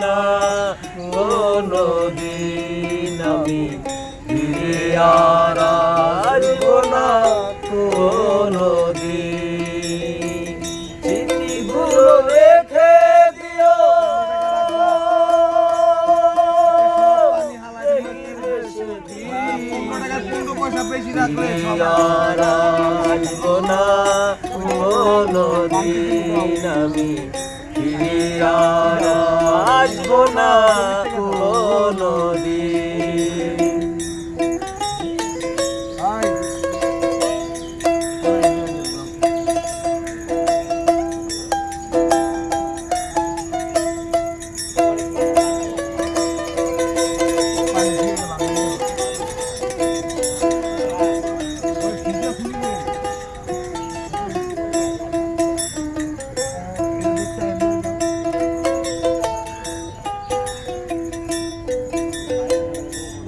না কোনদিন আমি ফিরে আর আসব না কোনদিন চিঠিগুলো দেখে দিও। আর আসব না ফিরে আর আসব না কোনো দিন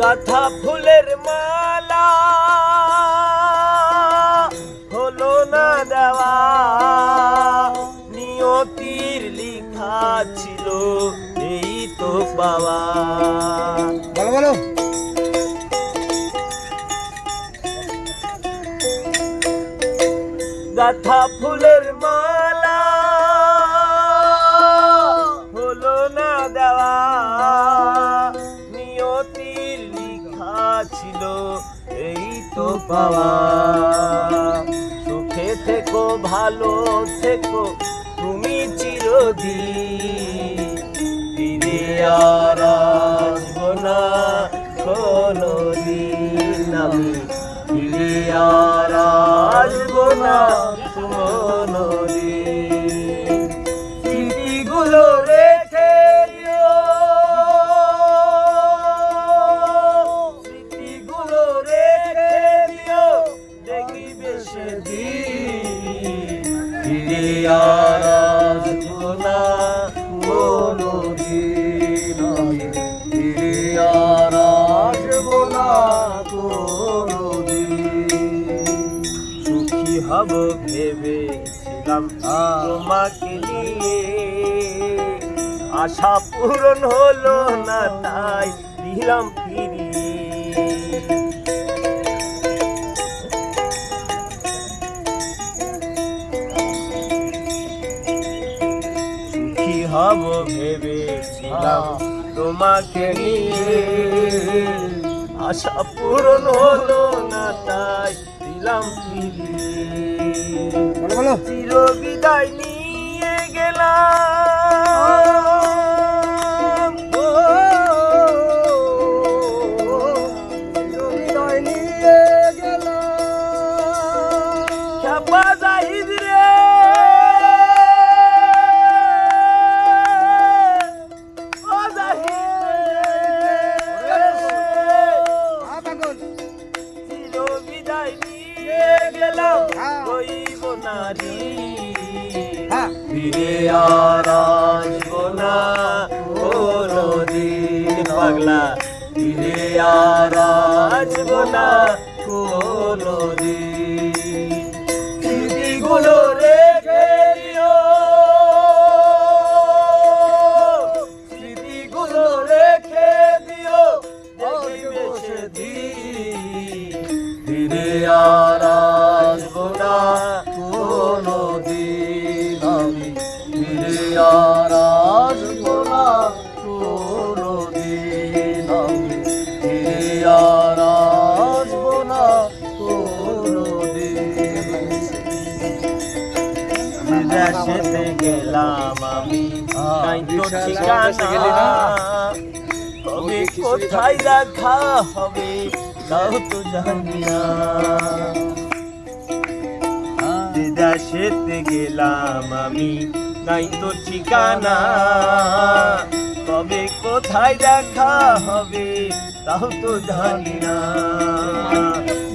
গাথা ফুলের মালা হলো না দেওয়া। নিয়তির লিখা ছিল এই তো পাওয়া। বলো বলো। গাথা ফুলের মালা এই তো পাওয়া। সুখে থেকো ভালো থেকো তুমি চিরদিন আর হব ভেবেছিলাম তোমাকে নিয়ে। আশা পূরণ হলো না তাই দিলাম ফিরিয়ে। সুখী হব ভেবেছিলাম তোমাকে নিয়ে। আশা পূরণ হলো না তাই দিলাম ফিরে। চির বিদায় নিয়ে গেলাম। নারী হ্যাঁ। ফিরে আর আসব না কোনো দিন পাগলা। ফিরে আর আসব না কোনো স্মৃতিগুলো রেখে দিও। স্মৃতিগুলো রেখে দিও। দেখিবে সেদিন। ফিরে আর বিদেশেতে গেলাম আমি। নাই তো ঠিকানা। তবে কোথায় দেখা হবে, তাও তো জানি না। বিদেশেতে গেলাম আমি নাই তো ঠিকানা। তবে কোথায় দেখা হবে, তাও তো জানি না।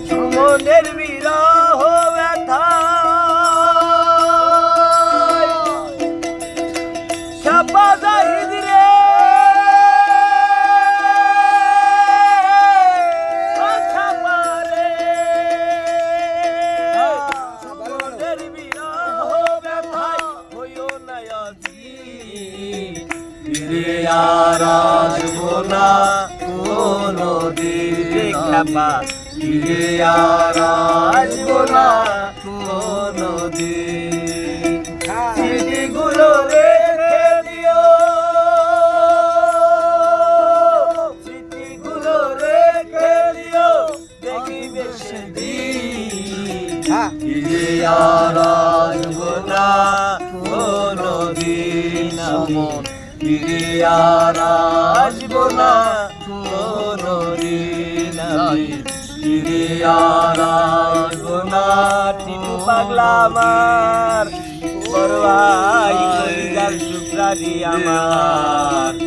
সুমনের ফিরে আর আসব না কোনো দিন খ্যাপা ফিরে আর আসব না কোনো দিন স্মৃতিগুলো রেখে দিও। স্মৃতিগুলো রেখে দিও। দেখিবে সেদিন ফিরে আর আসব না কোনো দিন আমন ফিরে আর আসব না। কোনো দিন আমি ফিরে আর আসব না। টিনু পাগলা আমার আমার।